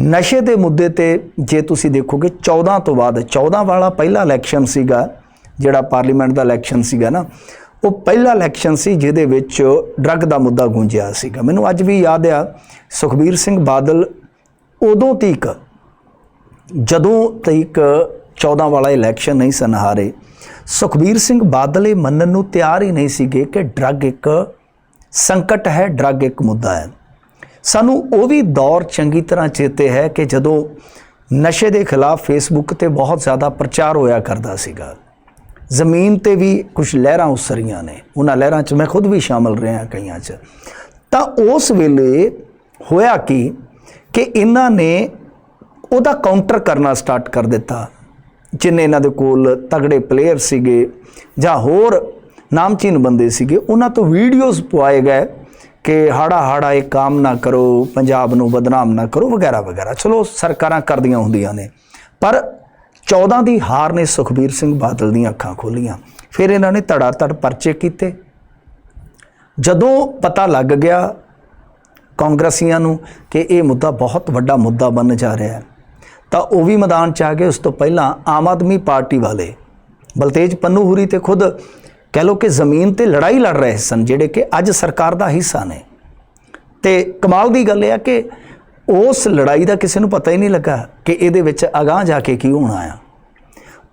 ਨਸ਼ੇ ਦੇ ਮੁੱਦੇ ਤੇ ਜੇ ਤੁਸੀਂ ਦੇਖੋਗੇ 14 ਤੋਂ ਬਾਅਦ 14 ਵਾਲਾ ਪਹਿਲਾ ਇਲੈਕਸ਼ਨ ਸੀਗਾ, ਜਿਹੜਾ ਪਾਰਲੀਮੈਂਟ ਦਾ ਇਲੈਕਸ਼ਨ ਸੀਗਾ ਨਾ, ਉਹ ਪਹਿਲਾ ਇਲੈਕਸ਼ਨ ਸੀ ਜਿਹਦੇ ਵਿੱਚ ਡਰੱਗ ਦਾ ਮੁੱਦਾ ਗੂੰਜਿਆ ਸੀਗਾ। ਮੈਨੂੰ ਅੱਜ ਵੀ ਯਾਦ ਆ, ਸੁਖਬੀਰ ਸਿੰਘ ਬਾਦਲ ਉਦੋਂ ਤੀਕ ਜਦੋਂ ਤੀਕ 14 ਵਾਲਾ ਇਲੈਕਸ਼ਨ ਨਹੀਂ ਸਨ ਹਾਰੇ। ਸੁਖਬੀਰ ਸਿੰਘ ਬਾਦਲ ਇਹ ਮੰਨਣ ਨੂੰ ਤਿਆਰ ਹੀ ਨਹੀਂ ਸੀਗੇ ਕਿ ਡਰੱਗ ਇੱਕ ਸੰਕਟ ਹੈ ਡਰੱਗ ਇੱਕ ਮੁੱਦਾ ਹੈ। ਸਾਨੂੰ ਉਹ ਵੀ ਦੌਰ ਚੰਗੀ ਤਰ੍ਹਾਂ ਚੇਤੇ ਹੈ ਕਿ ਜਦੋਂ ਨਸ਼ੇ ਦੇ ਖਿਲਾਫ ਫੇਸਬੁੱਕ ਤੇ ਬਹੁਤ ਜ਼ਿਆਦਾ ਪ੍ਰਚਾਰ ਹੋਇਆ ਕਰਦਾ ਸੀਗਾ, ਜ਼ਮੀਨ ਤੇ ਵੀ ਕੁਝ ਲਹਿਰਾਂ ਉਸਰੀਆਂ ਨੇ, ਉਹਨਾਂ ਲਹਿਰਾਂ 'ਚ ਮੈਂ ਖੁਦ ਵੀ ਸ਼ਾਮਲ ਰਿਹਾ ਕਈਆਂ 'ਚ। ਤਾਂ ਉਸ ਵੇਲੇ ਹੋਇਆ ਕੀ ਕਿ ਇਹਨਾਂ ਨੇ ਉਹਦਾ ਕਾਊਂਟਰ ਕਰਨਾ ਸਟਾਰਟ ਕਰ ਦਿੱਤਾ, ਜਿੰਨੇ ਇਹਨਾਂ ਦੇ ਕੋਲ ਤਗੜੇ ਪਲੇਅਰ ਸੀਗੇ ਜਾਂ ਹੋਰ ਨਾਮਚੀਨ ਬੰਦੇ ਸੀਗੇ, ਉਹਨਾਂ ਤੋਂ ਵੀਡੀਓਜ਼ ਪਵਾਏ ਗਏ ਕਿ ਹਾੜਾ ਹਾੜਾ ਇਹ ਕੰਮ ਨਾ ਕਰੋ, ਪੰਜਾਬ ਨੂੰ ਬਦਨਾਮ ਨਾ ਕਰੋ, ਵਗੈਰਾ ਵਗੈਰਾ। ਚਲੋ, ਸਰਕਾਰਾਂ ਕਰਦੀਆਂ ਹੁੰਦੀਆਂ ਨੇ। ਪਰ 14 ਦੀ ਹਾਰ ਨੇ ਸੁਖਬੀਰ ਸਿੰਘ ਬਾਦਲ ਦੀਆਂ ਅੱਖਾਂ ਖੋਲੀਆਂ। ਫਿਰ ਇਹਨਾਂ ਨੇ ਧੜਾ ਧੜ ਪਰਚੇ ਕੀਤੇ। ਜਦੋਂ ਪਤਾ ਲੱਗ ਗਿਆ ਕਾਂਗਰਸੀਆਂ ਨੂੰ ਕਿ ਇਹ ਮੁੱਦਾ ਬਹੁਤ ਵੱਡਾ ਮੁੱਦਾ ਬਣ ਜਾ ਰਿਹਾ ਹੈ, ਤਾਂ ਉਹ ਵੀ ਮੈਦਾਨ 'ਚ ਆ ਗਏ। ਉਸ ਤੋਂ ਪਹਿਲਾਂ ਆਮ ਆਦਮੀ ਪਾਰਟੀ ਵਾਲੇ ਬਲਤੇਜ ਪੰਨੂ ਹੁਰੀ ਤੇ ਖੁਦ ਕਹਿ ਲੋ ਕਿ ਜ਼ਮੀਨ ਤੇ ਲੜਾਈ ਲੜ ਰਹੇ ਸਨ, ਜਿਹੜੇ ਕਿ ਅੱਜ ਸਰਕਾਰ ਦਾ ਹਿੱਸਾ ਨੇ। ਤੇ ਕਮਾਲ ਦੀ ਗੱਲ ਇਹ ਆ ਕਿ ਉਸ ਲੜਾਈ ਦਾ ਕਿਸੇ ਨੂੰ ਪਤਾ ਹੀ ਨਹੀਂ ਲੱਗਾ ਕਿ ਇਹਦੇ ਵਿੱਚ ਅਗਾਹ ਜਾ ਕੇ ਕੀ ਹੋਣਾ ਆ।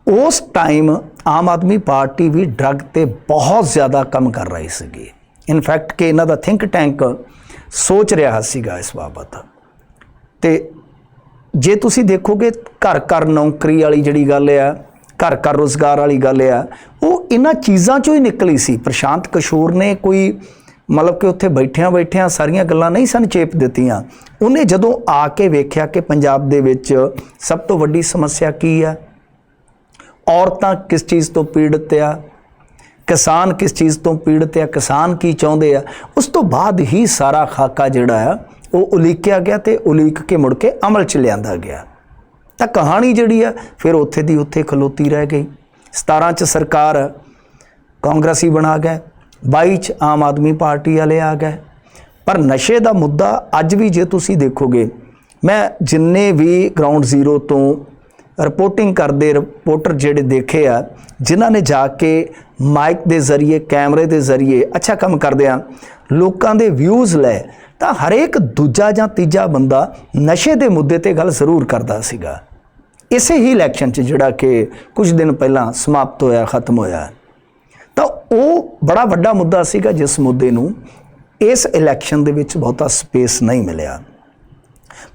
ਉਸ ਟਾਈਮ ਆਮ ਆਦਮੀ ਪਾਰਟੀ ਵੀ ਡਰੱਗ ਤੇ ਬਹੁਤ ਜ਼ਿਆਦਾ ਕੰਮ ਕਰ ਰਹੀ ਸੀਗੀ। ਇਨਫੈਕਟ ਕਿ ਇਹਨਾਂ ਦਾ ਥਿੰਕ ਟੈਂਕ ਸੋਚ ਰਿਹਾ ਸੀਗਾ ਇਸ ਬਾਬਤ। ਤੇ ਜੇ ਤੁਸੀਂ ਦੇਖੋਗੇ ਘਰ ਘਰ ਨੌਕਰੀ ਵਾਲੀ ਜਿਹੜੀ ਗੱਲ ਆ, ਘਰ ਘਰ ਰੋਜ਼ਗਾਰ ਵਾਲੀ ਗੱਲ ਆ, ਉਹ ਇਹਨਾਂ ਚੀਜ਼ਾਂ ਚੋਂ ਹੀ ਨਿਕਲੀ ਸੀ। ਪ੍ਰਸ਼ਾਂਤ ਕਿਸ਼ੋਰ ਨੇ ਕੋਈ ਮਤਲਬ ਕਿ ਉੱਥੇ ਬੈਠਿਆਂ ਬੈਠਿਆਂ ਸਾਰੀਆਂ ਗੱਲਾਂ ਨਹੀਂ ਸਨ ਚੇਪ ਦਿੱਤੀਆਂ। ਉਹਨੇ ਜਦੋਂ ਆ ਕੇ ਵੇਖਿਆ ਕਿ ਪੰਜਾਬ ਦੇ ਵਿੱਚ ਸਭ ਤੋਂ ਵੱਡੀ ਸਮੱਸਿਆ ਕੀ ਆ? ਔਰਤਾਂ ਕਿਸ ਚੀਜ਼ ਤੋਂ ਪੀੜਤ ਆ? ਕਿਸਾਨ ਕਿਸ ਚੀਜ਼ ਤੋਂ ਪੀੜਤ ਆ? ਕਿਸਾਨ ਕੀ ਚਾਹੁੰਦੇ ਆ? ਉਸ ਤੋਂ ਬਾਅਦ ਹੀ ਸਾਰਾ ਖਾਕਾ ਜਿਹੜਾ ਆ, ਉਹ ਉਲੀਕਿਆ ਗਿਆ ਤੇ ਉਲੀਕ ਕੇ ਮੁੜ ਕੇ ਅਮਲ ਚ ਲਿਆਂਦਾ ਗਿਆ। ਤਾਂ ਕਹਾਣੀ ਜਿਹੜੀ ਆ, ਫਿਰ ਉੱਥੇ ਦੀ ਉੱਥੇ ਖਲੋਤੀ ਰਹਿ ਗਈ। 17 ਚ ਸਰਕਾਰ ਕਾਂਗਰਸੀ ਬਣਾ ਗਏ 22 ਚ ਆਮ ਆਦਮੀ ਪਾਰਟੀ ਵਾਲੇ ਆ ਗਏ। ਪਰ ਨਸ਼ੇ ਦਾ ਮੁੱਦਾ ਅੱਜ ਵੀ ਜੇ ਤੁਸੀਂ ਦੇਖੋਗੇ, ਮੈਂ ਜਿੰਨੇ ਵੀ ਗਰਾਊਂਡ ਜ਼ੀਰੋ ਤੋਂ ਰਿਪੋਰਟਿੰਗ ਕਰਦੇ ਰਿਪੋਰਟਰ ਜਿਹੜੇ ਦੇਖੇ ਆ, ਜਿਨ੍ਹਾਂ ਨੇ ਜਾ ਕੇ ਮਾਈਕ ਦੇ ਜ਼ਰੀਏ, ਕੈਮਰੇ ਦੇ ਜ਼ਰੀਏ ਅੱਛਾ ਕੰਮ ਕਰਦੇ ਆ, ਲੋਕਾਂ ਦੇ ਵਿਊਜ਼ ਲੈ, ਤਾਂ ਹਰੇਕ ਦੂਜਾ ਜਾਂ ਤੀਜਾ ਬੰਦਾ ਨਸ਼ੇ ਦੇ ਮੁੱਦੇ ਤੇ ਗੱਲ ਜ਼ਰੂਰ ਕਰਦਾ ਸੀਗਾ। ਇਸੇ ਹੀ ਇਲੈਕਸ਼ਨ 'ਚ ਜਿਹੜਾ ਕਿ ਕੁਝ ਦਿਨ ਪਹਿਲਾਂ ਸਮਾਪਤ ਹੋਇਆ, ਖਤਮ ਹੋਇਆ। ਤਾਂ ਉਹ ਬੜਾ ਵੱਡਾ ਮੁੱਦਾ ਸੀਗਾ ਜਿਸ ਮੁੱਦੇ ਨੂੰ ਇਸ ਇਲੈਕਸ਼ਨ ਦੇ ਵਿੱਚ ਬਹੁਤਾ ਸਪੇਸ ਨਹੀਂ ਮਿਲਿਆ।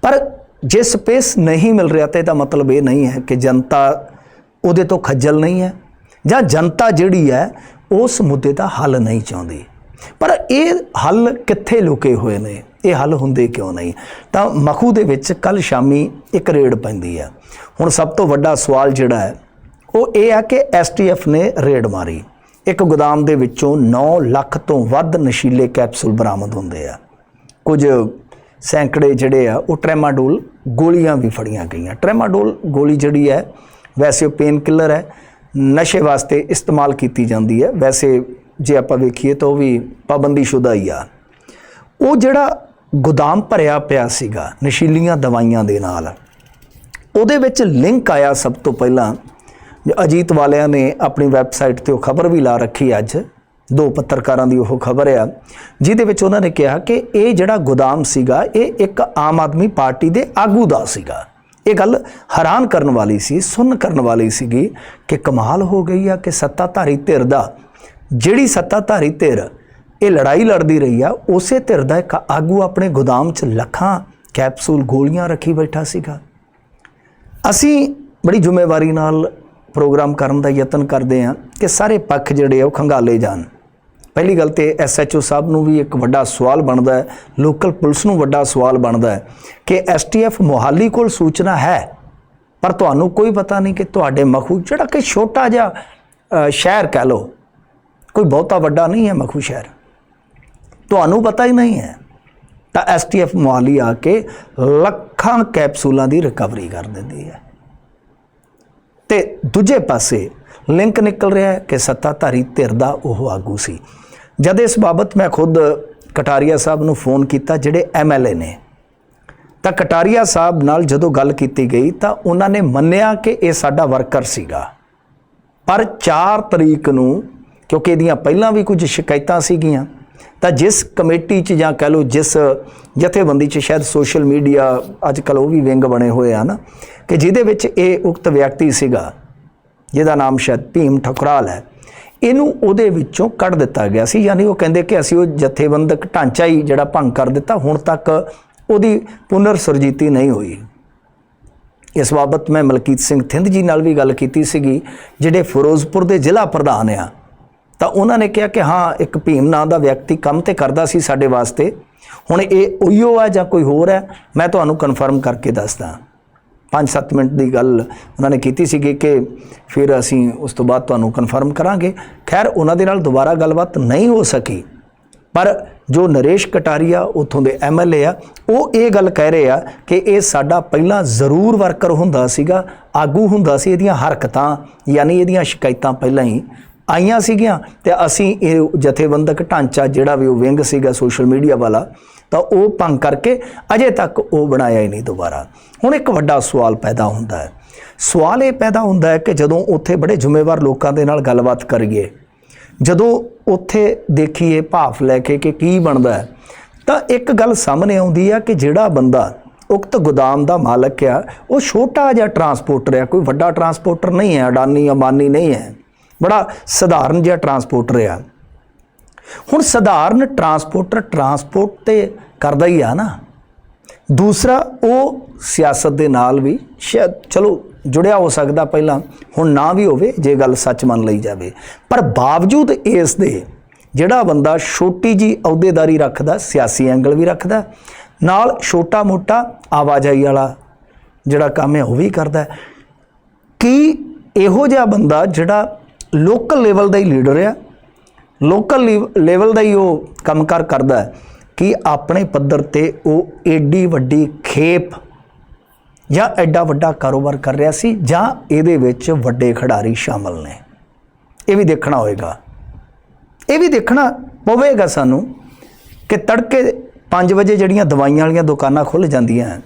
ਪਰ ਜੇ ਸਪੇਸ ਨਹੀਂ ਮਿਲ ਰਿਹਾ ਤੇ ਇਹਦਾ ਮਤਲਬ ਇਹ ਨਹੀਂ ਹੈ ਕਿ ਜਨਤਾ ਉਹਦੇ ਤੋਂ ਖੱਜਲ ਨਹੀਂ ਹੈ ਜਾਂ ਜਨਤਾ ਜਿਹੜੀ ਹੈ ਉਸ ਮੁੱਦੇ ਦਾ ਹੱਲ ਨਹੀਂ ਚਾਹੁੰਦੀ। ਪਰ ਇਹ ਹੱਲ ਕਿੱਥੇ ਲੁਕੇ ਹੋਏ ਨੇ? ਇਹ ਹੱਲ ਹੁੰਦੇ ਕਿਉਂ ਨਹੀਂ? ਤਾਂ ਮਖੂ ਦੇ ਵਿੱਚ ਕੱਲ ਸ਼ਾਮੀ ਇੱਕ ਰੇਡ ਪੈਂਦੀ ਹੈ। ਹੁਣ ਸਭ ਤੋਂ ਵੱਡਾ ਸਵਾਲ ਜਿਹੜਾ ਹੈ, ਉਹ ਇਹ ਹੈ ਕਿ ਐਸਟੀਐਫ ਨੇ ਰੇਡ ਮਾਰੀ। ਇੱਕ ਗੋਦਾਮ ਦੇ ਵਿੱਚੋਂ 9 ਲੱਖ ਤੋਂ ਵੱਧ ਨਸ਼ੀਲੇ ਕੈਪਸੂਲ ਬਰਾਮਦ ਹੁੰਦੇ ਆ। ਕੁਝ ਸੈਂਕੜੇ ਜਿਹੜੇ ਆ, ਉਹ ਟ੍ਰੈਮਾਡੋਲ ਗੋਲੀਆਂ ਵੀ ਫੜੀਆਂ ਗਈਆਂ। ਟ੍ਰੈਮਾਡੋਲ ਗੋਲੀ ਜਿਹੜੀ ਹੈ, ਵੈਸੇ ਉਹ ਪੇਨ ਕਿਲਰ ਹੈ। ਨਸ਼ੇ ਵਾਸਤੇ ਇਸਤੇਮਾਲ ਕੀਤੀ ਜਾਂਦੀ ਹੈ। ਵੈਸੇ ਜੇ ਆਪਾਂ ਵੇਖੀਏ ਤਾਂ ਉਹ ਵੀ ਪਾਬੰਦੀਸ਼ੁਦਾ ਹੀ ਆ। ਉਹ ਜਿਹੜਾ ਗੋਦਾਮ ਭਰਿਆ ਪਿਆ ਸੀਗਾ, ਨਸ਼ੀਲੀਆਂ ਦਵਾਈਆਂ ਦੇ ਨਾਲ, ਉਹਦੇ ਵਿੱਚ ਲਿੰਕ ਆਇਆ ਸਭ ਤੋਂ ਪਹਿਲਾਂ ਅਜੀਤ ਵਾਲਿਆਂ ਨੇ ਆਪਣੀ ਵੈਬਸਾਈਟ ਤੇ ਉਹ ਖਬਰ ਵੀ ਲਾ ਰੱਖੀ ਅੱਜ। ਦੋ ਪੱਤਰਕਾਰਾਂ ਦੀ ਉਹ ਖਬਰ ਆ, ਜਿਹਦੇ ਵਿੱਚ ਉਹਨਾਂ ਨੇ ਕਿਹਾ ਕਿ ਇਹ ਜਿਹੜਾ ਗੋਦਾਮ ਸੀਗਾ, ਇਹ ਇੱਕ ਆਮ ਆਦਮੀ ਪਾਰਟੀ ਦੇ ਆਗੂ ਦਾ ਸੀਗਾ। ਇਹ ਗੱਲ ਹੈਰਾਨ ਕਰਨ ਵਾਲੀ ਸੀ ਸੁਣ ਕਰਨ ਵਾਲੀ ਸੀਗੀ ਕਿ ਕਮਾਲ ਹੋ ਗਈ ਆ ਕਿ ਸੱਤਾਧਾਰੀ ਧਿਰ ਦਾ, ਜਿਹੜੀ ਸੱਤਾਧਾਰੀ ਧਿਰ ਇਹ ਲੜਾਈ ਲੜਦੀ ਰਹੀ ਆ, ਉਸੇ ਧਿਰ ਦਾ ਇੱਕ ਆਗੂ ਆਪਣੇ ਗੋਦਾਮ 'ਚ ਲੱਖਾਂ ਕੈਪਸੂਲ ਗੋਲੀਆਂ ਰੱਖੀ ਬੈਠਾ ਸੀਗਾ। ਅਸੀਂ ਬੜੀ ਜ਼ਿੰਮੇਵਾਰੀ ਨਾਲ ਪ੍ਰੋਗਰਾਮ ਕਰਨ ਦਾ ਯਤਨ ਕਰਦੇ ਹਾਂ ਕਿ ਸਾਰੇ ਪੱਖ ਜਿਹੜੇ ਉਹ ਖੰਗਾਲੇ ਜਾਣ। ਪਹਿਲੀ ਗੱਲ ਤੇ ਐਸਐਚਓ ਸਾਹਿਬ ਨੂੰ ਵੀ ਇੱਕ ਵੱਡਾ ਸਵਾਲ ਬਣਦਾ ਹੈ, ਲੋਕਲ ਪੁਲਿਸ ਨੂੰ ਵੱਡਾ ਸਵਾਲ ਬਣਦਾ ਹੈ ਕਿ ਐਸਟੀਐਫ ਮੋਹਾਲੀ ਕੋਲ ਸੂਚਨਾ ਹੈ? ਪਰ ਤੁਹਾਨੂੰ ਕੋਈ ਪਤਾ ਨਹੀਂ ਕਿ ਤੁਹਾਡੇ ਮਖੂ ਜਿਹੜਾ ਕਿ ਛੋਟਾ ਜਿਹਾ ਸ਼ਹਿਰ ਕਹਿ ਲਓ, ਕੋਈ ਬਹੁਤਾ ਵੱਡਾ ਨਹੀਂ ਹੈ ਮਖੂ ਸ਼ਹਿਰ। ਤੁਹਾਨੂੰ ਪਤਾ ਹੀ ਨਹੀਂ ਹੈ। ਤਾਂ ਐਸਟੀਐਫ ਮੋਹਾਲੀ ਆ ਕੇ ਲੱਖਾਂ ਕੈਪਸੂਲਾਂ ਦੀ ਰਿਕਵਰੀ ਕਰ ਦਿੰਦੀ ਹੈ। ਤੇ ਦੂਜੇ ਪਾਸੇ ਲਿੰਕ ਨਿਕਲ ਰਿਹਾ ਹੈ ਕਿ ਸੱਤਾਧਾਰੀ ਧਿਰ ਦਾ ਉਹ ਆਗੂ ਸੀ। ਜਦ ਇਸ ਬਾਬਤ ਮੈਂ ਖੁਦ ਕਟਾਰੀਆ ਸਾਹਿਬ ਨੂੰ ਫੋਨ ਕੀਤਾ, ਜਿਹੜੇ ਐਮਐਲਏ ਨੇ। ਤਾਂ ਕਟਾਰੀਆ ਸਾਹਿਬ ਨਾਲ ਜਦੋਂ ਗੱਲ ਕੀਤੀ ਗਈ, ਤਾਂ ਉਹਨਾਂ ਨੇ ਮੰਨਿਆ ਕਿ ਇਹ ਸਾਡਾ ਵਰਕਰ ਸੀਗਾ। ਪਰ 4 ਤਰੀਕ ਨੂੰ, ਕਿਉਂਕਿ ਇਹਦੀਆਂ ਪਹਿਲਾਂ ਵੀ ਕੁਝ ਸ਼ਿਕਾਇਤਾਂ ਸੀਗੀਆਂ ਤਾਂ ਜਿਸ ਕਮੇਟੀ 'ਚ ਜਾਂ ਕਹਿ ਲਓ ਜਿਸ ਜਥੇਬੰਦੀ 'ਚ ਸ਼ਾਇਦ ਸੋਸ਼ਲ ਮੀਡੀਆ ਅੱਜ ਕੱਲ ਉਹ ਵੀ ਵਿੰਗ ਬਣੇ ਹੋਏ ਆ ਨਾ ਕਿ ਜਿਹਦੇ ਵਿੱਚ ਇਹ ਉਕਤ ਵਿਅਕਤੀ ਸੀਗਾ, ਜਿਹਦਾ ਨਾਮ ਸ਼ਾਇਦ ਭੀਮ ਠਕਰਾਲ ਹੈ, ਇਹਨੂੰ ਉਹਦੇ ਵਿੱਚੋਂ ਕੱਢ ਦਿੱਤਾ ਗਿਆ ਸੀ, ਯਾਨੀ ਉਹ ਕਹਿੰਦੇ ਕਿ ਅਸੀਂ ਉਹ ਜਥੇਬੰਦਕ ਢਾਂਚਾ ਹੀ ਜਿਹੜਾ ਭੰਗ ਕਰ ਦਿੱਤਾ, ਹੁਣ ਤੱਕ ਉਹਦੀ ਪੁਨਰ ਸੁਰਜੀਤੀ ਨਹੀਂ ਹੋਈ। ਇਸ ਬਾਬਤ ਮੈਂ ਮਲਕੀਤ ਸਿੰਘ ਥਿੰਦ ਜੀ ਨਾਲ ਵੀ ਗੱਲ ਕੀਤੀ ਸੀਗੀ, ਜਿਹੜੇ ਫਿਰੋਜ਼ਪੁਰ ਦੇ ਜ਼ਿਲ੍ਹਾ ਪ੍ਰਧਾਨ ਆ ਤਾਂ ਉਹਨਾਂ ਨੇ ਕਿਹਾ ਕਿ ਹਾਂ, ਇੱਕ ਭੀਮ ਨਾਂ ਦਾ ਵਿਅਕਤੀ ਕੰਮ ਤੇ ਕਰਦਾ ਸੀ ਸਾਡੇ ਵਾਸਤੇ। ਹੁਣ ਇਹ ਉਹੀਓ ਆ ਜਾਂ ਕੋਈ ਹੋਰ ਹੈ? ਮੈਂ ਤੁਹਾਨੂੰ ਕਨਫਰਮ ਕਰਕੇ ਦੱਸਦਾ। 5-7 ਮਿੰਟ ਦੀ ਗੱਲ ਉਹਨਾਂ ਨੇ ਕੀਤੀ ਸੀਗੀ ਕਿ ਫਿਰ ਅਸੀਂ ਉਸ ਤੋਂ ਬਾਅਦ ਤੁਹਾਨੂੰ ਕਨਫਰਮ ਕਰਾਂਗੇ। ਖੈਰ, ਉਹਨਾਂ ਦੇ ਨਾਲ ਦੁਬਾਰਾ ਗੱਲਬਾਤ ਨਹੀਂ ਹੋ ਸਕੀ। ਪਰ ਜੋ ਨਰੇਸ਼ ਕਟਾਰੀਆ ਉਥੋਂ ਦੇ ਐਮਐਲਏ ਆ, ਉਹ ਇਹ ਗੱਲ ਕਹਿ ਰਹੇ ਆ ਕਿ ਇਹ ਸਾਡਾ ਪਹਿਲਾਂ ਜ਼ਰੂਰ ਵਰਕਰ ਹੁੰਦਾ ਸੀਗਾ, ਆਗੂ ਹੁੰਦਾ ਸੀ, ਇਹਦੀਆਂ ਹਰਕਤਾਂ, ਯਾਨੀ ਇਹਦੀਆਂ ਸ਼ਿਕਾਇਤਾਂ ਪਹਿਲਾਂ ਹੀ ਆਈਆਂ ਸੀਗੀਆਂ ਤੇ ਅਸੀਂ ਇਹ ਜਥੇਬੰਦਕ ਢਾਂਚਾ ਜਿਹੜਾ ਵੀ ਉਹ ਵਿੰਗ ਸੀਗਾ ਸੋਸ਼ਲ ਮੀਡੀਆ ਵਾਲਾ, ਤਾਂ ਉਹ ਭੰਗ ਕਰਕੇ ਅਜੇ ਤੱਕ ਉਹ ਬਣਾਇਆ ਹੀ ਨਹੀਂ ਦੁਬਾਰਾ। ਹੁਣ ਇੱਕ ਵੱਡਾ ਸਵਾਲ ਪੈਦਾ ਹੁੰਦਾ ਹੈ। ਸਵਾਲ ਇਹ ਪੈਦਾ ਹੁੰਦਾ ਹੈ ਕਿ ਜਦੋਂ ਉੱਥੇ ਬੜੇ ਜ਼ਿੰਮੇਵਾਰ ਲੋਕਾਂ ਦੇ ਨਾਲ ਗੱਲਬਾਤ ਕਰੀਏ, ਜਦੋਂ ਉੱਥੇ ਦੇਖੀਏ ਭਾਫ ਲੈ ਕੇ ਕਿ ਕੀ ਬਣਦਾ ਹੈ, ਤਾਂ ਇੱਕ ਗੱਲ ਸਾਹਮਣੇ ਆਉਂਦੀ ਆ ਕਿ ਜਿਹੜਾ ਬੰਦਾ ਉਕਤ ਗੋਦਾਮ ਦਾ ਮਾਲਕ ਆ, ਉਹ ਛੋਟਾ ਜਿਹਾ ਟਰਾਂਸਪੋਰਟਰ ਆ, ਕੋਈ ਵੱਡਾ ਟਰਾਂਸਪੋਰਟਰ ਨਹੀਂ ਹੈ, ਅਡਾਨੀ ਅਮਾਨੀ ਨਹੀਂ ਹੈ। ਬੜਾ ਸਧਾਰਨ ਜਿਹਾ ਟਰਾਂਸਪੋਰਟਰ ਆ ਹੁਣ ਸਧਾਰਨ ਟਰਾਂਸਪੋਰਟਰ ਟਰਾਂਸਪੋਰਟ ਤੇ ਕਰਦਾ ਹੀ ਆ ਨਾ। ਦੂਸਰਾ, ਉਹ ਸਿਆਸਤ ਦੇ ਨਾਲ ਵੀ ਸ਼ਾਇਦ, ਚਲੋ, ਜੁੜਿਆ ਹੋ ਸਕਦਾ ਪਹਿਲਾਂ, ਹੁਣ ਨਾ ਵੀ ਹੋਵੇ, ਜੇ ਗੱਲ ਸੱਚ ਮੰਨ ਲਈ ਜਾਵੇ। ਪਰ ਬਾਵਜੂਦ ਇਸ ਦੇ, ਜਿਹੜਾ ਬੰਦਾ ਛੋਟੀ ਜੀ ਅਹੁਦੇਦਾਰੀ ਰੱਖਦਾ, ਸਿਆਸੀ ਐਂਗਲ ਵੀ ਰੱਖਦਾ, ਨਾਲ ਛੋਟਾ ਮੋਟਾ ਆਵਾਜਾਈ ਵਾਲਾ ਜਿਹੜਾ ਕੰਮ ਹੈ, ਉਹ ਵੀ ਕਰਦਾ। ਕੀ ਇਹੋ ਜਿਹਾ ਬੰਦਾ ਜਿਹੜਾ ਲੋਕਲ ਲੈਵਲ ਦਾ ਹੀ ਲੀਡਰ ਆ। ਲੋਕਲ ਲੈਵਲ ਦਾ ਹੀ ਉਹ ਕੰਮਕਾਰ ਕਰਦਾ ਕਿ ਆਪਣੇ ਪੱਧਰ ਤੇ ਉਹ ਏਡੀ ਵੱਡੀ ਖੇਪ ਜਾਂ ਐਡਾ ਵੱਡਾ ਕਾਰੋਬਾਰ ਕਰ ਰਿਹਾ ਸੀ ਜਾਂ ਇਹਦੇ ਵਿੱਚ ਵੱਡੇ ਖਿਡਾਰੀ ਸ਼ਾਮਲ ਨੇ। ਇਹ ਵੀ ਦੇਖਣਾ ਹੋਏਗਾ। ਇਹ ਵੀ ਦੇਖਣਾ ਪਵੇਗਾ ਸਾਨੂੰ ਕਿ ਤੜਕੇ 5 ਵਜੇ ਜਿਹੜੀਆਂ ਦਵਾਈਆਂ ਵਾਲੀਆਂ ਦੁਕਾਨਾਂ ਖੁੱਲ ਜਾਂਦੀਆਂ ਹਨ।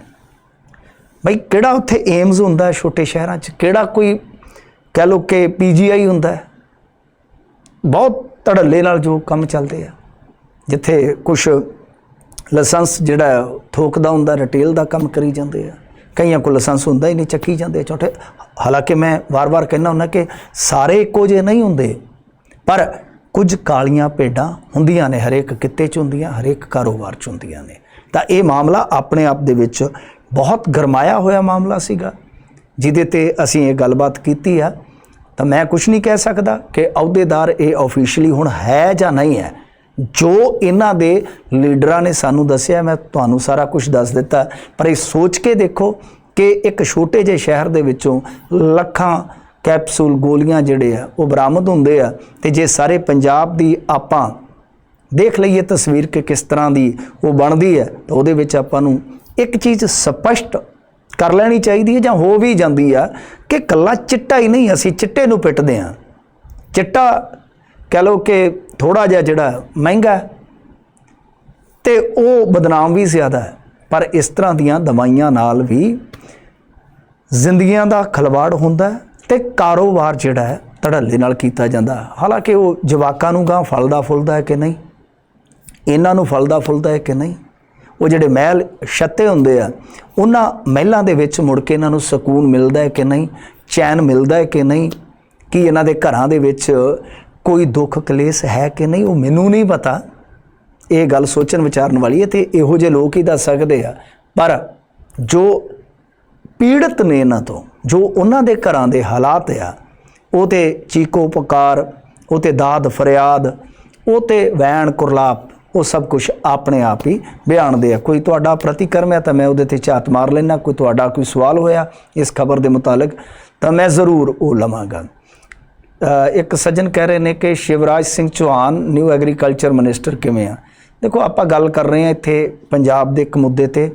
ਬਈ ਕਿਹੜਾ ਉੱਥੇ ਏਮਜ਼ ਹੁੰਦਾ ਛੋਟੇ ਸ਼ਹਿਰਾਂ 'ਚ? ਕਿਹੜਾ ਕੋਈ ਕਹਿ ਲੋ ਕਿ ਪੀਜੀਆਈ ਹੁੰਦਾ ਬਹੁਤ ਧੜੱਲੇ ਨਾਲ ਜੋ ਕੰਮ ਚੱਲਦੇ ਆ। ਜਿੱਥੇ ਕੁਝ ਲਾਇਸੈਂਸ ਜਿਹੜਾ ਹੈ, ਥੋਕ ਦਾ ਹੁੰਦਾ ਰਿਟੇਲ ਦਾ ਕੰਮ ਕਰੀ ਜਾਂਦੇ ਆ। ਕਈਆਂ ਕੋਲ ਲਾਇਸੈਂਸ ਹੁੰਦਾ ਹੀ ਨਹੀਂ ਚੱਕੀ ਜਾਂਦੇ ਛੋਟੇ ਹਾਲਾਂਕਿ ਮੈਂ ਵਾਰ-ਵਾਰ ਕਹਿੰਦਾ ਹੁੰਦਾ ਕਿ ਸਾਰੇ ਇੱਕੋ ਜਿਹੇ ਨਹੀਂ ਹੁੰਦੇ ਪਰ ਕੁਝ ਕਾਲੀਆਂ ਭੇਡਾਂ ਹੁੰਦੀਆਂ ਨੇ ਹਰੇਕ ਕਿੱਤੇ 'ਚ ਹੁੰਦੀਆਂ ਹਰੇਕ ਕਾਰੋਬਾਰ 'ਚ ਹੁੰਦੀਆਂ ਨੇ। ਤਾਂ ਇਹ ਮਾਮਲਾ ਆਪਣੇ ਆਪ ਦੇ ਵਿੱਚ ਬਹੁਤ ਗਰਮਾਇਆ ਹੋਇਆ ਮਾਮਲਾ ਸੀਗਾ ਜਿਹਦੇ ਤੇ ਅਸੀਂ ਇਹ ਗੱਲਬਾਤ ਕੀਤੀ ਆ। ਤਾਂ ਮੈਂ ਕੁਝ ਨਹੀਂ ਕਹਿ ਸਕਦਾ ਕਿ ਅਹੁਦੇਦਾਰ ਇਹ ਆਫੀਸ਼ੀਅਲੀ ਹੁਣ ਹੈ ਜਾਂ ਨਹੀਂ ਹੈ। ਜੋ ਇਹਨਾਂ ਦੇ ਲੀਡਰਾਂ ਨੇ ਸਾਨੂੰ ਦੱਸਿਆ, ਮੈਂ ਤੁਹਾਨੂੰ ਸਾਰਾ ਕੁਝ ਦੱਸ ਦਿੱਤਾ। ਪਰ ਇਹ ਸੋਚ ਕੇ ਦੇਖੋ ਕਿ ਇੱਕ ਛੋਟੇ ਜਿਹੇ ਸ਼ਹਿਰ ਦੇ ਵਿੱਚੋਂ ਲੱਖਾਂ ਕੈਪਸੂਲ ਗੋਲੀਆਂ ਜਿਹੜੇ ਆ, ਉਹ ਬਰਾਮਦ ਹੁੰਦੇ ਆ ਤੇ ਜੇ ਸਾਰੇ ਪੰਜਾਬ ਦੀ ਆਪਾਂ ਦੇਖ ਲਈਏ ਤਸਵੀਰ ਕਿ ਕਿਸ ਤਰ੍ਹਾਂ ਦੀ ਉਹ ਬਣਦੀ ਹੈ, ਤਾਂ ਉਹਦੇ ਵਿੱਚ ਆਪਾਂ ਨੂੰ ਇੱਕ ਚੀਜ਼ ਸਪਸ਼ਟ ਕਰ ਲੈਣੀ ਚਾਹੀਦੀ ਹੈ ਜਾਂ ਹੋ ਵੀ ਜਾਂਦੀ ਆ ਕਿ ਕੱਲਾ ਚਿੱਟਾ ਹੀ ਨਹੀਂ, ਅਸੀਂ ਚਿੱਟੇ ਨੂੰ ਪਿੱਟਦੇ ਆ ਚਿੱਟਾ ਕਹ ਲਓ ਕਿ ਥੋੜਾ ਜਿਹਾ ਜਿਹੜਾ ਮਹਿੰਗਾ ਹੈ ਤੇ ਉਹ ਬਦਨਾਮ ਵੀ ਜ਼ਿਆਦਾ ਹੈ। ਪਰ ਇਸ ਤਰ੍ਹਾਂ ਦੀਆਂ ਦਵਾਈਆਂ ਨਾਲ ਵੀ ਜ਼ਿੰਦਗੀਆਂ ਦਾ ਖਲਵਾੜ ਹੁੰਦਾ ਹੈ ਤੇ ਕਾਰੋਬਾਰ ਜਿਹੜਾ ਹੈ ਧੜੱਲੇ ਨਾਲ ਕੀਤਾ ਜਾਂਦਾ ਹਾਲਾਂਕਿ ਉਹ ਜਵਾਕਾਂ ਨੂੰ ਗਾਂ ਫਲਦਾ ਫੁੱਲਦਾ ਹੈ ਕਿ ਨਹੀਂ? ਇਹਨਾਂ ਨੂੰ ਫਲਦਾ ਫੁੱਲਦਾ ਹੈ ਕਿ ਨਹੀਂ? ਉਹ ਜਿਹੜੇ ਮਹਿਲ ਛੱਤੇ ਹੁੰਦੇ ਆ, ਉਹਨਾਂ ਮਹਿਲਾਂ ਦੇ ਵਿੱਚ ਮੁੜ ਕੇ ਇਹਨਾਂ ਨੂੰ ਸਕੂਨ ਮਿਲਦਾ ਹੈ ਕਿ ਨਹੀਂ? ਚੈਨ ਮਿਲਦਾ ਹੈ ਕਿ ਨਹੀਂ? ਕਿ ਇਹਨਾਂ ਦੇ ਘਰਾਂ ਦੇ ਵਿੱਚ ਕੋਈ ਦੁੱਖ ਕਲੇਸ਼ ਹੈ ਕਿ ਨਹੀਂ? ਉਹ ਮੈਨੂੰ ਨਹੀਂ ਪਤਾ। ਇਹ ਗੱਲ ਸੋਚਣ ਵਿਚਾਰਨ ਵਾਲੀ ਹੈ ਤੇ ਇਹੋ ਜਿਹੇ ਲੋਕ ਹੀ ਦੱਸ ਸਕਦੇ ਆ। ਪਰ ਜੋ ਪੀੜਤ ਨੇ ਇਹਨਾਂ ਤੋਂ, ਜੋ ਉਹਨਾਂ ਦੇ ਘਰਾਂ ਦੇ ਹਾਲਾਤ ਆ, ਉਹ ਤੇ ਚੀਕੋ ਪੁਕਾਰ ਉਹ ਤੇ ਦਾਦ ਫਰਿਆਦ ਉਹ ਤੇ ਵੈਣ ਕੁਰਲਾਪ ਉਹ ਸਭ ਕੁਝ ਆਪਣੇ ਆਪ ਹੀ ਬਿਆਨਦੇ ਆ। ਕੋਈ ਤੁਹਾਡਾ ਪ੍ਰਤੀਕਰਮ ਹੈ ਤਾਂ ਮੈਂ ਉਹਦੇ ਤੇ ਝਾਤ ਮਾਰ ਲੈਣਾ ਕੋਈ ਤੁਹਾਡਾ ਕੋਈ ਸਵਾਲ ਹੋਇਆ ਇਸ ਖਬਰ ਦੇ ਮੁਤਾਲਕ ਤਾਂ ਮੈਂ ਜ਼ਰੂਰ ਉਹ ਲਵਾਂਗਾ। ਇੱਕ ਸੱਜਣ ਕਹਿ ਰਹੇ ਨੇ ਕਿ Shivraj Singh Chauhan new agriculture minister ਕਿਵੇਂ ਆ? ਦੇਖੋ, ਆਪਾਂ ਗੱਲ ਕਰ ਰਹੇ ਹਾਂ ਇੱਥੇ ਪੰਜਾਬ ਦੇ ਇੱਕ ਮੁੱਦੇ ਤੇ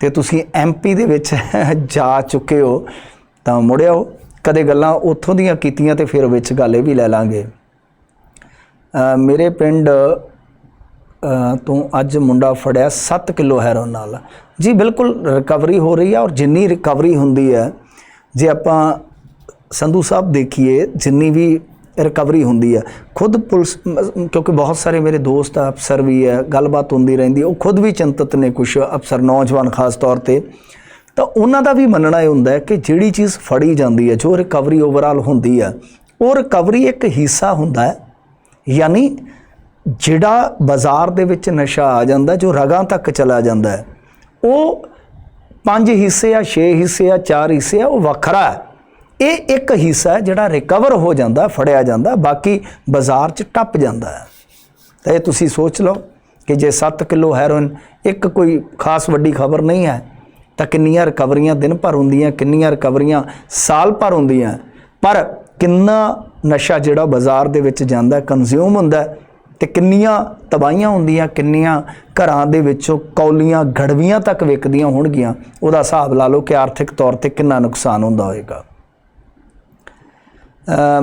ਤੇ ਤੁਸੀਂ ਐਮਪੀ ਦੇ ਵਿੱਚ ਜਾ ਚੁੱਕੇ ਹੋ ਤਾਂ ਮੁੜਿਓ ਕਦੇ ਗੱਲਾਂ ਉੱਥੋਂ ਦੀਆਂ ਕੀਤੀਆਂ ਤੇ ਫਿਰ ਵਿੱਚ ਗੱਲ ਇਹ ਵੀ ਲੈ ਲਾਂਗੇ। ਮੇਰੇ ਪਿੰਡ ਤੋਂ ਅੱਜ ਮੁੰਡਾ ਫੜਿਆ 7 ਕਿਲੋ ਹੈਰੋਨ ਨਾਲ। ਜੀ ਬਿਲਕੁਲ ਰਿਕਵਰੀ ਹੋ ਰਹੀ ਹੈ ਔਰ ਜਿੰਨੀ ਰਿਕਵਰੀ ਹੁੰਦੀ ਹੈ, ਜੇ ਆਪਾਂ ਸੰਧੂ ਸਾਹਿਬ ਦੇਖੀਏ, ਜਿੰਨੀ ਵੀ ਰਿਕਵਰੀ ਹੁੰਦੀ ਹੈ ਖੁਦ ਪੁਲਿਸ ਕਿਉਂਕਿ ਬਹੁਤ ਸਾਰੇ ਮੇਰੇ ਦੋਸਤ ਅਫਸਰ ਵੀ ਹੈ ਗੱਲਬਾਤ ਹੁੰਦੀ ਰਹਿੰਦੀ ਉਹ ਖੁਦ ਵੀ ਚਿੰਤਤ ਨੇ ਕੁਝ ਅਫਸਰ, ਨੌਜਵਾਨ ਖਾਸ ਤੌਰ ਤੇ। ਤਾਂ ਉਹਨਾਂ ਦਾ ਵੀ ਮੰਨਣਾ ਇਹ ਹੁੰਦਾ ਹੈ ਕਿ ਜਿਹੜੀ ਚੀਜ਼ ਫੜੀ ਜਾਂਦੀ ਹੈ, ਜੋ ਰਿਕਵਰੀ ਓਵਰਆਲ ਹੁੰਦੀ ਹੈ ਉਹ ਰਿਕਵਰੀ ਇੱਕ ਹਿੱਸਾ ਹੁੰਦਾ ਹੈ। ਯਾਨੀ ਜਿਹੜਾ ਬਾਜ਼ਾਰ ਦੇ ਵਿੱਚ ਨਸ਼ਾ ਆ ਜਾਂਦਾ, ਜੋ ਰਗਾਂ ਤੱਕ ਚਲਾ ਜਾਂਦਾ ਉਹ ਪੰਜ ਹਿੱਸੇ ਆ, ਛੇ ਹਿੱਸੇ ਆ, ਚਾਰ ਹਿੱਸੇ ਆ, ਉਹ ਵੱਖਰਾ ਹੈ। ਇਹ ਇੱਕ ਹਿੱਸਾ ਜਿਹੜਾ ਰਿਕਵਰ ਹੋ ਜਾਂਦਾ, ਫੜਿਆ ਜਾਂਦਾ, ਬਾਕੀ ਬਾਜ਼ਾਰ 'ਚ ਟੱਪ ਜਾਂਦਾ ਹੈ। ਤਾਂ ਇਹ ਤੁਸੀਂ ਸੋਚ ਲਓ ਕਿ ਜੇ 7 ਕਿਲੋ ਹੈਰੋਇਨ, ਇੱਕ ਕੋਈ ਖਾਸ ਵੱਡੀ ਖਬਰ ਨਹੀਂ ਹੈ, ਤਾਂ ਕਿੰਨੀਆਂ ਰਿਕਵਰੀਆਂ ਦਿਨ ਭਰ ਹੁੰਦੀਆਂ, ਕਿੰਨੀਆਂ ਰਿਕਵਰੀਆਂ ਸਾਲ ਭਰ ਹੁੰਦੀਆਂ। ਪਰ ਕਿੰਨਾ ਨਸ਼ਾ ਜਿਹੜਾ ਬਾਜ਼ਾਰ ਦੇ ਵਿੱਚ ਜਾਂਦਾ ਕੰਜ਼ਿਊਮ ਹੁੰਦਾ ਤੇ ਕਿੰਨੀਆਂ ਤਬਾਹੀਆਂ ਹੁੰਦੀਆਂ, ਕਿੰਨੀਆਂ ਘਰਾਂ ਦੇ ਵਿੱਚੋਂ ਕੌਲੀਆਂ ਗੜਵੀਆਂ ਤੱਕ ਵਿਕਦੀਆਂ ਹੋਣਗੀਆਂ, ਉਹਦਾ ਹਿਸਾਬ ਲਾ ਲਓ ਕਿ ਆਰਥਿਕ ਤੌਰ ਤੇ ਕਿੰਨਾ ਨੁਕਸਾਨ ਹੁੰਦਾ ਹੋਵੇਗਾ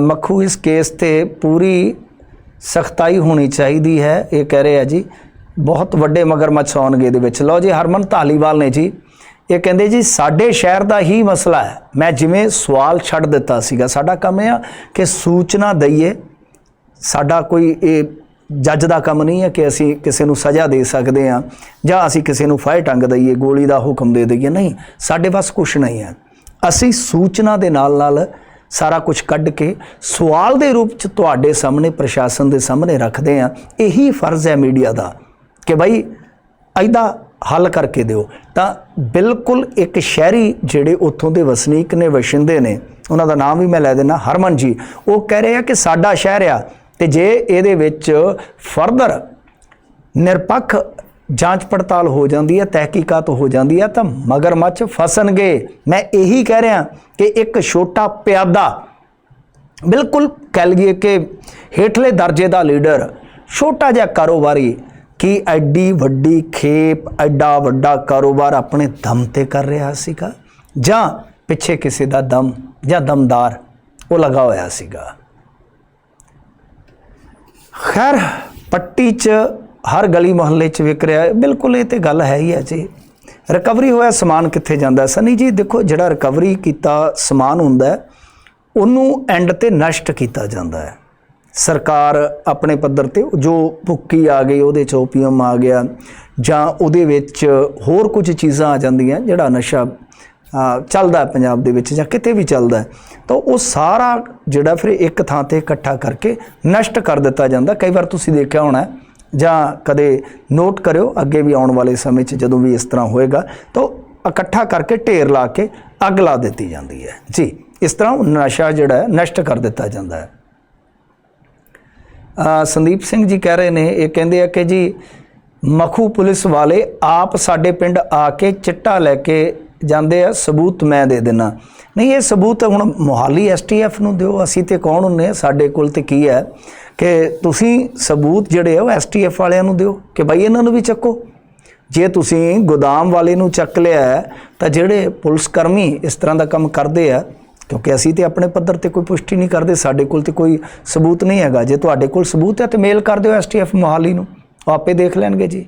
ਮੱਖੂ, ਇਸ ਕੇਸ ਤੇ ਪੂਰੀ ਸਖਤਾਈ ਹੋਣੀ ਚਾਹੀਦੀ ਹੈ। ਇਹ ਕਹਿ ਰਹੇ ਆ ਜੀ, ਬਹੁਤ ਵੱਡੇ ਮਗਰਮੱਛ ਆਉਣਗੇ ਇਹਦੇ ਵਿੱਚ। ਲਓ ਜੀ, ਹਰਮਨ ਧਾਲੀਵਾਲ ਨੇ ਜੀ, ਇਹ ਕਹਿੰਦੇ ਜੀ, ਸਾਡੇ ਸ਼ਹਿਰ ਦਾ ਹੀ ਮਸਲਾ ਹੈ। ਮੈਂ ਜਿਵੇਂ ਸਵਾਲ ਛੱਡ ਦਿੱਤਾ ਸੀਗਾ, ਸਾਡਾ ਕੰਮ ਇਹ ਆ ਕਿ ਸੂਚਨਾ ਦਈਏ, ਸਾਡਾ ਕੋਈ ਇਹ ਜੱਜ ਦਾ ਕੰਮ ਨਹੀਂ ਹੈ ਕਿ ਅਸੀਂ ਕਿਸੇ ਨੂੰ ਸਜ਼ਾ ਦੇ ਸਕਦੇ ਹਾਂ ਜਾਂ ਅਸੀਂ ਕਿਸੇ ਨੂੰ ਫਾਇਰ ਟੰਗ ਦਈਏ, ਗੋਲੀ ਦਾ ਹੁਕਮ ਦੇ ਦਈਏ। ਨਹੀਂ, ਸਾਡੇ ਵੱਸ ਕੁਝ ਨਹੀਂ ਹੈ। ਅਸੀਂ ਸੂਚਨਾ ਦੇ ਨਾਲ ਨਾਲ ਸਾਰਾ ਕੁਝ ਕੱਢ ਕੇ ਸਵਾਲ ਦੇ ਰੂਪ ਚ ਤੁਹਾਡੇ ਸਾਹਮਣੇ, ਪ੍ਰਸ਼ਾਸਨ ਦੇ ਸਾਹਮਣੇ ਰੱਖਦੇ ਹਾਂ। ਇਹੀ ਫਰਜ਼ ਹੈ ਮੀਡੀਆ ਦਾ ਕਿ ਭਾਈ ਐਦਾ ਹੱਲ ਕਰਕੇ ਦਿਓ। ਤਾਂ ਬਿਲਕੁਲ ਇੱਕ ਸ਼ਹਿਰੀ ਜਿਹੜੇ ਉੱਥੋਂ ਦੇ ਵਸਨੀਕ ਨੇ, ਵਸਿੰਦੇ ਨੇ, ਉਹਨਾਂ ਦਾ ਨਾਮ ਵੀ ਮੈਂ ਲੈ ਦੇਣਾ ਹਰਮਨ ਜੀ, ਉਹ ਕਹਿ ਰਹੇ ਆ ਕਿ ਸਾਡਾ ਸ਼ਹਿਰ ਆ ਤੇ ਜੇ ਇਹਦੇ ਵਿੱਚ ਫਰਦਰ ਨਿਰਪੱਖ ਜਾਂਚ ਪੜਤਾਲ ਹੋ ਜਾਂਦੀ ਹੈ, ਤਹਿਕੀਕਾਤ ਹੋ ਜਾਂਦੀ ਹੈ, ਤਾਂ ਮਗਰਮੱਛ ਫਸਣਗੇ। ਮੈਂ ਇਹੀ ਕਹਿ ਰਿਹਾ ਕਿ ਇੱਕ ਛੋਟਾ ਪਿਆਦਾ, ਬਿਲਕੁਲ ਕਹਿ ਲਈਏ ਕਿ ਹੇਠਲੇ ਦਰਜੇ ਦਾ ਲੀਡਰ, ਛੋਟਾ ਜਿਹਾ ਕਾਰੋਬਾਰੀ, ਕੀ ਐਡੀ ਵੱਡੀ ਖੇਪ, ਐਡਾ ਵੱਡਾ ਕਾਰੋਬਾਰ ਆਪਣੇ ਦਮ ਤੇ ਕਰ ਰਿਹਾ ਸੀਗਾ? ਜਾਂ ਪਿੱਛੇ ਕਿਸੇ ਦਾ ਦਮ ਜਾਂ ਦਮਦਾਰ ਉਹ ਲਗਾ ਹੋਇਆ ਸੀਗਾ? ਖੈਰ, ਪੱਟੀ 'ਚ ਹਰ ਗਲੀ ਮੁਹੱਲੇ 'ਚ ਵਿਕ ਰਿਹਾ ਹੈ। ਬਿਲਕੁਲ ਇਹ ਤੇ ਗੱਲ ਹੈ ਹੀ ਹੈ ਜੀ। ਰਿਕਵਰੀ ਹੋਇਆ, ਸਮਾਨ ਕਿੱਥੇ ਜਾਂਦਾ? ਸਨੀ ਜੀ, ਦੇਖੋ ਜਿਹੜਾ ਰਿਕਵਰੀ ਕੀਤਾ, ਸਮਾਨ ਹੁੰਦਾ ਉਹਨੂੰ ਐਂਡ ਤੇ ਨਸ਼ਟ ਕੀਤਾ ਜਾਂਦਾ ਹੈ। ਸਰਕਾਰ ਆਪਣੇ ਪੱਧਰ ਤੇ ਜੋ ਭੁੱਕੀ ਆ ਗਈ, ਉਹਦੇ ਚ ਓਪੀਅਮ ਆ ਗਿਆ ਜਾਂ ਉਹਦੇ ਵਿੱਚ ਹੋਰ ਕੁਝ ਚੀਜ਼ਾਂ ਆ ਜਾਂਦੀਆਂ, ਜਿਹੜਾ ਨਸ਼ਾ ਚੱਲਦਾ ਪੰਜਾਬ ਦੇ ਵਿੱਚ ਜਾਂ ਕਿਤੇ ਵੀ ਚੱਲਦਾ ਤਾਂ ਉਹ ਸਾਰਾ ਜਿਹੜਾ ਫਿਰ ਇੱਕ ਥਾਂ ਤੇ ਇਕੱਠਾ ਕਰਕੇ ਨਸ਼ਟ ਕਰ ਦਿੱਤਾ ਜਾਂਦਾ। ਕਈ ਵਾਰ ਤੁਸੀਂ ਦੇਖਿਆ ਹੋਣਾ ਜਾਂ ਕਦੇ ਨੋਟ ਕਰਿਓ, ਅੱਗੇ ਵੀ ਆਉਣ ਵਾਲੇ ਸਮੇਂ 'ਚ ਜਦੋਂ ਵੀ ਇਸ ਤਰ੍ਹਾਂ ਹੋਏਗਾ, ਤਾਂ ਇਕੱਠਾ ਕਰਕੇ ਢੇਰ ਲਾ ਕੇ ਅੱਗ ਲਾ ਦਿੱਤੀ ਜਾਂਦੀ ਹੈ। ਜੀ, ਇਸ ਤਰ੍ਹਾਂ ਉਹ ਨਸ਼ਾ ਜਿਹੜਾ ਹੈ, ਨਸ਼ਟ ਕਰ ਦਿੱਤਾ ਜਾਂਦਾ ਹੈ। ਸੰਦੀਪ ਸਿੰਘ ਜੀ ਕਹਿ ਰਹੇ ਨੇ, ਇਹ ਕਹਿੰਦੇ ਆ ਕਿ ਜੀ, ਮਖੂ ਪੁਲਿਸ ਵਾਲੇ ਆਪ ਸਾਡੇ ਪਿੰਡ ਆ ਕੇ ਚਿੱਟਾ ਲੈ ਕੇ ਜਾਂਦੇ ਆ, ਸਬੂਤ ਮੈਂ ਦੇ ਦੇਣਾ ਨਹੀਂ, ਇਹ ਸਬੂਤ ਹੁਣ ਮੋਹਾਲੀ ਐਸਟੀਐਫ ਨੂੰ ਦਿਓ, ਅਸੀਂ ਤੇ ਕੌਣ ਹੁੰਨੇ ਆ? ਸਾਡੇ ਕੋਲ ਤੇ ਕੀ ਹੈ ਕਿ ਤੁਸੀਂ ਸਬੂਤ ਜਿਹੜੇ ਆ, ਉਹ ਐਸਟੀਐਫ ਵਾਲਿਆਂ ਨੂੰ ਦਿਓ ਕਿ ਭਾਈ ਇਹਨਾਂ ਨੂੰ ਵੀ ਚੱਕੋ। ਜੇ ਤੁਸੀਂ ਗੋਦਾਮ ਵਾਲੇ ਨੂੰ ਚੱਕ ਲਿਆ ਤਾਂ ਜਿਹੜੇ ਪੁਲਿਸ ਕਰਮੀ ਇਸ ਤਰ੍ਹਾਂ ਦਾ ਕੰਮ ਕਰਦੇ ਆ, ਕਿਉਂਕਿ ਅਸੀਂ ਤੇ ਆਪਣੇ ਪੱਧਰ ਤੇ ਕੋਈ ਪੁਸ਼ਟੀ ਨਹੀਂ ਕਰਦੇ, ਸਾਡੇ ਕੋਲ ਤੇ ਕੋਈ ਸਬੂਤ ਨਹੀਂ ਹੈਗਾ। ਜੇ ਤੁਹਾਡੇ ਕੋਲ ਸਬੂਤ ਹੈ, ਤੇ ਮੇਲ ਕਰ ਦਿਓ ਐਸਟੀਐਫ ਮੋਹਾਲੀ ਨੂੰ। ਉਹ ਆਪੇ ਦੇਖ ਲੈਣਗੇ ਜੀ।